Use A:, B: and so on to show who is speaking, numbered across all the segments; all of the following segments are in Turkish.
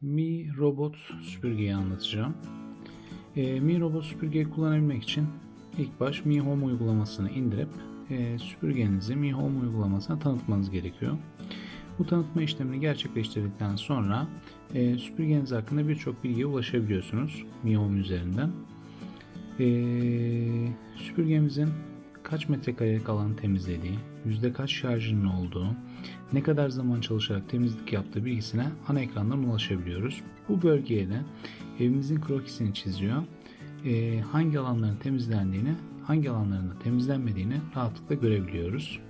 A: Mi Robot süpürgeyi anlatacağım. Ee, Mi Robot süpürgeyi kullanabilmek için ilk baş Mi Home uygulamasını indirip e, süpürgenizi Mi Home uygulamasına tanıtmanız gerekiyor. Bu tanıtma işlemini gerçekleştirdikten sonra e, süpürgeniz hakkında birçok bilgiye ulaşabiliyorsunuz Mi Home üzerinden. E, süpürgemizin kaç metrekarelik alanı temizlediği, yüzde kaç şarjının olduğu, ne kadar zaman çalışarak temizlik yaptığı bilgisine ana ekrandan ulaşabiliyoruz. Bu bölgeye de evimizin krokisini çiziyor. E, hangi alanların temizlendiğini, hangi alanların da temizlenmediğini rahatlıkla görebiliyoruz.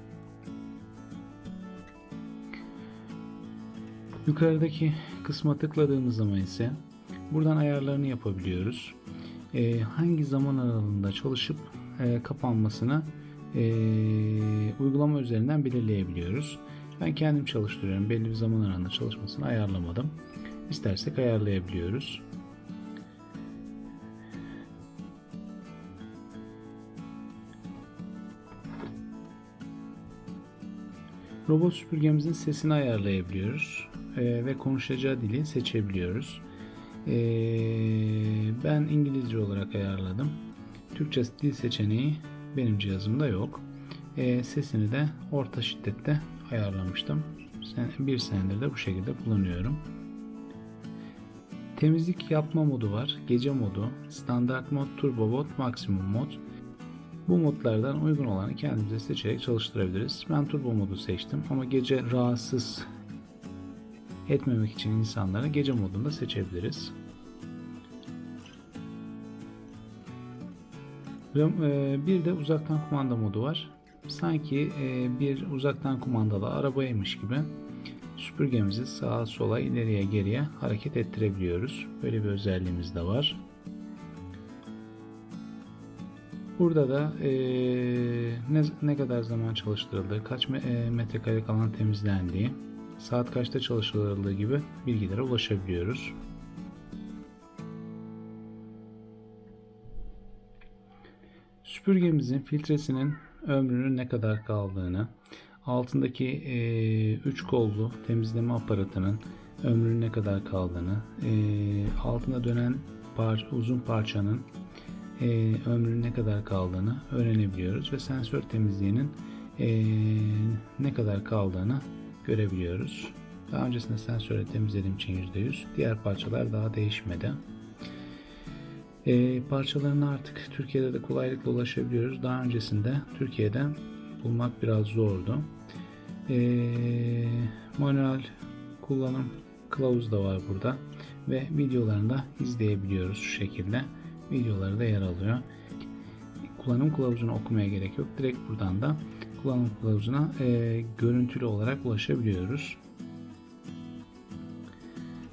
A: Yukarıdaki kısma tıkladığımız zaman ise buradan ayarlarını yapabiliyoruz. E, hangi zaman aralığında çalışıp e, kapanmasını e, uygulama üzerinden belirleyebiliyoruz. Ben kendim çalıştırıyorum. Belli bir zaman aralığında çalışmasını ayarlamadım. İstersek ayarlayabiliyoruz. Robot süpürgemizin sesini ayarlayabiliyoruz e, ve konuşacağı dili seçebiliyoruz. E, ben İngilizce olarak ayarladım. Türkçe dil seçeneği benim cihazımda yok. E, sesini de orta şiddette ayarlamıştım. Bir senedir de bu şekilde kullanıyorum. Temizlik yapma modu var. Gece modu, standart mod, turbo mod, maksimum mod. Bu modlardan uygun olanı kendimize seçerek çalıştırabiliriz. Ben turbo modu seçtim ama gece rahatsız etmemek için insanları gece modunda seçebiliriz. Ve, e, Bir de uzaktan kumanda modu var. Sanki e, bir uzaktan kumandalı arabaymış gibi süpürgemizi sağa sola ileriye geriye hareket ettirebiliyoruz. Böyle bir özelliğimiz de var. Burada da e, ne, ne kadar zaman çalıştırıldığı, kaç e, metrekarelik alan temizlendiği, saat kaçta çalıştırıldığı gibi bilgilere ulaşabiliyoruz. Süpürgemizin filtresinin ömrünün ne kadar kaldığını, altındaki 3 kollu temizleme aparatının ömrünün ne kadar kaldığını, e, altına dönen par- uzun parçanın e, ömrünün ne kadar kaldığını öğrenebiliyoruz ve sensör temizliğinin e, ne kadar kaldığını görebiliyoruz. Daha öncesinde sensörle temizlediğim için %100. Diğer parçalar daha değişmedi. E, parçalarına artık Türkiye'de de kolaylıkla ulaşabiliyoruz. Daha öncesinde Türkiye'de bulmak biraz zordu. E, manuel kullanım kılavuzu da var burada ve videolarını da izleyebiliyoruz şu şekilde. Videoları da yer alıyor. Kullanım kılavuzunu okumaya gerek yok. Direkt buradan da kullanım kılavuzuna e, görüntülü olarak ulaşabiliyoruz.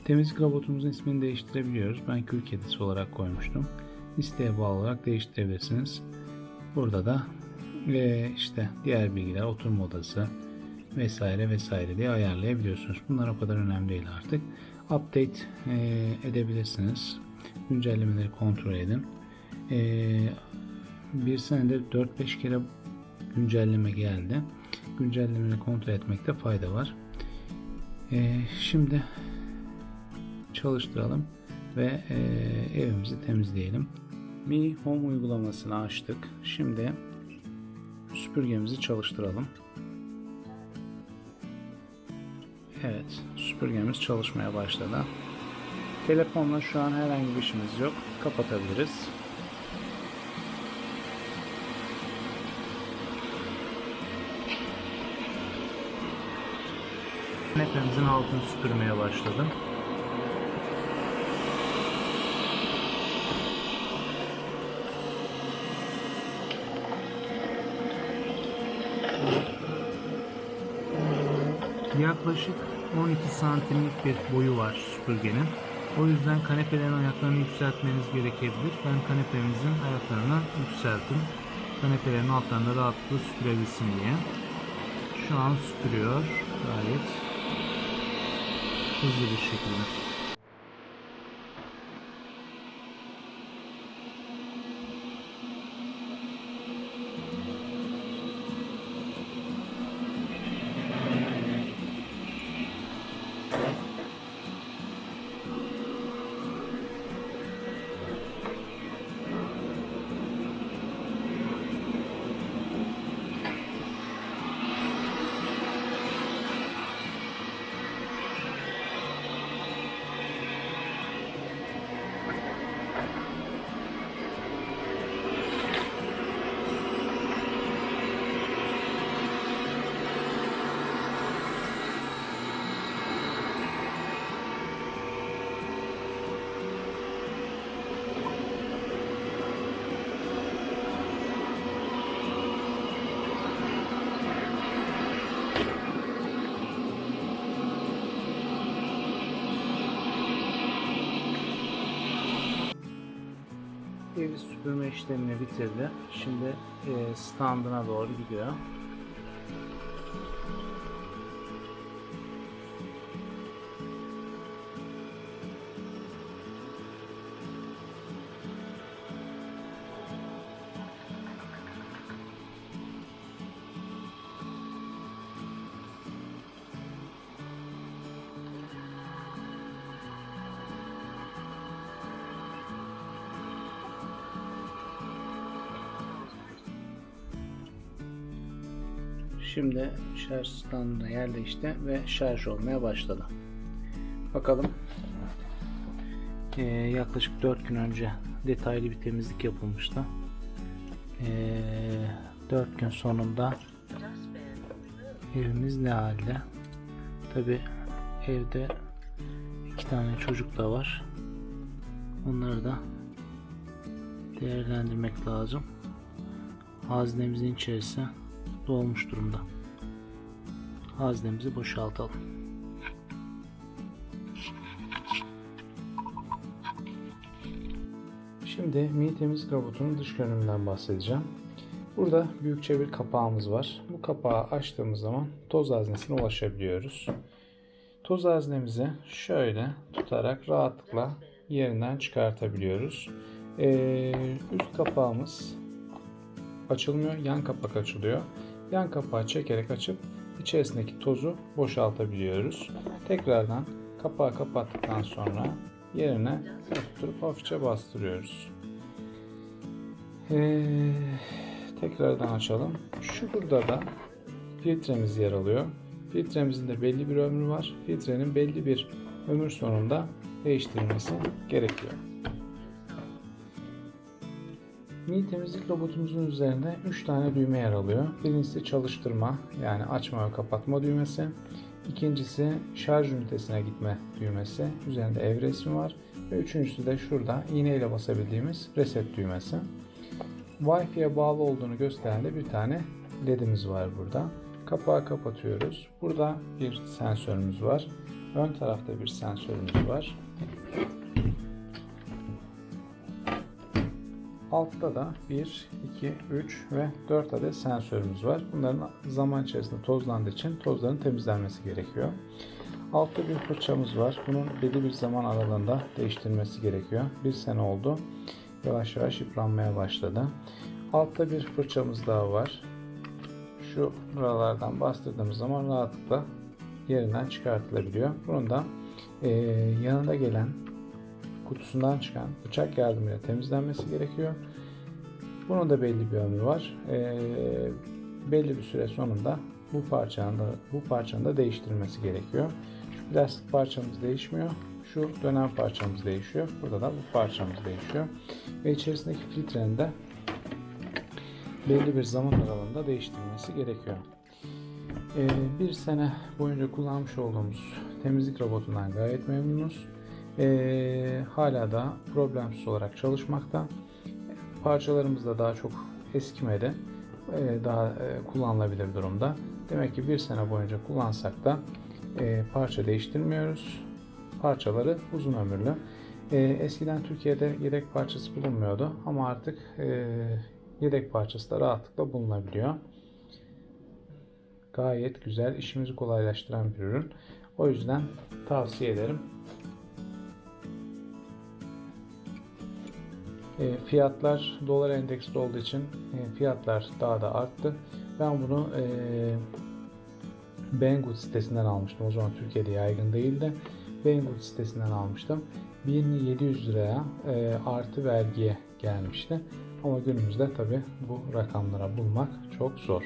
A: Temizlik robotumuzun ismini değiştirebiliyoruz. Ben kül kedisi olarak koymuştum. İsteğe bağlı olarak değiştirebilirsiniz. Burada da e, işte diğer bilgiler, oturma odası vesaire vesaire diye ayarlayabiliyorsunuz. Bunlar o kadar önemli değil artık. Update e, edebilirsiniz. Güncellemeleri kontrol edin. E, bir senede 4-5 kere güncelleme geldi. Güncellemeleri kontrol etmekte fayda var. E, şimdi çalıştıralım ve e, evimizi temizleyelim. Mi Home uygulamasını açtık. Şimdi süpürgemizi çalıştıralım. Evet, süpürgemiz çalışmaya başladı. Telefonla şu an herhangi bir işimiz yok. Kapatabiliriz. Kanepemizin altını süpürmeye başladım. Yaklaşık 12 santimlik bir boyu var süpürgenin. O yüzden kanepelerin ayaklarını yükseltmeniz gerekebilir. Ben kanepemizin ayaklarını yükselttim. Kanepelerin altlarını rahatlıkla süpürebilsin diye. Şu an süpürüyor gayet hızlı bir şekilde. Evi süpürme işlemini bitirdi. Şimdi e, standına doğru gidiyor. Şimdi şarj standına yerleşti ve şarj olmaya başladı. Bakalım. Ee, yaklaşık 4 gün önce detaylı bir temizlik yapılmıştı. Ee, 4 gün sonunda evimiz ne halde? Tabi evde iki tane çocuk da var. Onları da değerlendirmek lazım. Haznemizin içerisi dolmuş durumda. Haznemizi boşaltalım. Şimdi mini temizlik dış görünümünden bahsedeceğim. Burada büyükçe bir kapağımız var. Bu kapağı açtığımız zaman toz haznesine ulaşabiliyoruz. Toz haznemizi şöyle tutarak rahatlıkla yerinden çıkartabiliyoruz. Ee, üst kapağımız açılmıyor. Yan kapak açılıyor. Yan kapağı çekerek açıp içerisindeki tozu boşaltabiliyoruz. Tekrardan kapağı kapattıktan sonra yerine oturtup hafifçe bastırıyoruz. Ee, tekrardan açalım. Şurada da filtremiz yer alıyor. Filtremizin de belli bir ömrü var. Filtrenin belli bir ömür sonunda değiştirilmesi gerekiyor. Mini temizlik robotumuzun üzerinde 3 tane düğme yer alıyor. Birincisi çalıştırma yani açma ve kapatma düğmesi. İkincisi şarj ünitesine gitme düğmesi. Üzerinde ev resmi var. Ve üçüncüsü de şurada iğneyle basabildiğimiz reset düğmesi. Wi-Fi'ye bağlı olduğunu gösteren de bir tane ledimiz var burada. Kapağı kapatıyoruz. Burada bir sensörümüz var. Ön tarafta bir sensörümüz var. Altta da 1, 2, 3 ve 4 adet sensörümüz var. Bunların zaman içerisinde tozlandığı için tozların temizlenmesi gerekiyor. Altta bir fırçamız var. Bunun belli bir zaman aralığında değiştirmesi gerekiyor. Bir sene oldu. Yavaş yavaş yıpranmaya başladı. Altta bir fırçamız daha var. Şu buralardan bastırdığımız zaman rahatlıkla yerinden çıkartılabiliyor. Bunun da e, yanında gelen kutusundan çıkan bıçak yardımıyla temizlenmesi gerekiyor. Bunun da belli bir ömrü var. Ee, belli bir süre sonunda bu parçanın da bu parçanın da değiştirilmesi gerekiyor. Şu plastik parçamız değişmiyor. Şu dönen parçamız değişiyor. Burada da bu parçamız değişiyor. Ve içerisindeki filtrenin de belli bir zaman aralığında değiştirilmesi gerekiyor. Ee, bir sene boyunca kullanmış olduğumuz temizlik robotundan gayet memnunuz. Ee, hala da problemsiz olarak çalışmakta. Parçalarımız da daha çok eskimedi. Ee, daha e, kullanılabilir durumda. Demek ki bir sene boyunca kullansak da e, parça değiştirmiyoruz. Parçaları uzun ömürlü. E, eskiden Türkiye'de yedek parçası bulunmuyordu ama artık e, yedek parçası da rahatlıkla bulunabiliyor. Gayet güzel, işimizi kolaylaştıran bir ürün. O yüzden tavsiye ederim. E, fiyatlar dolar endeksli olduğu için e, fiyatlar daha da arttı. Ben bunu e, Banggood sitesinden almıştım. O zaman Türkiye'de yaygın değildi. Banggood sitesinden almıştım. 1700 liraya e, artı vergiye gelmişti. Ama günümüzde tabi bu rakamlara bulmak çok zor.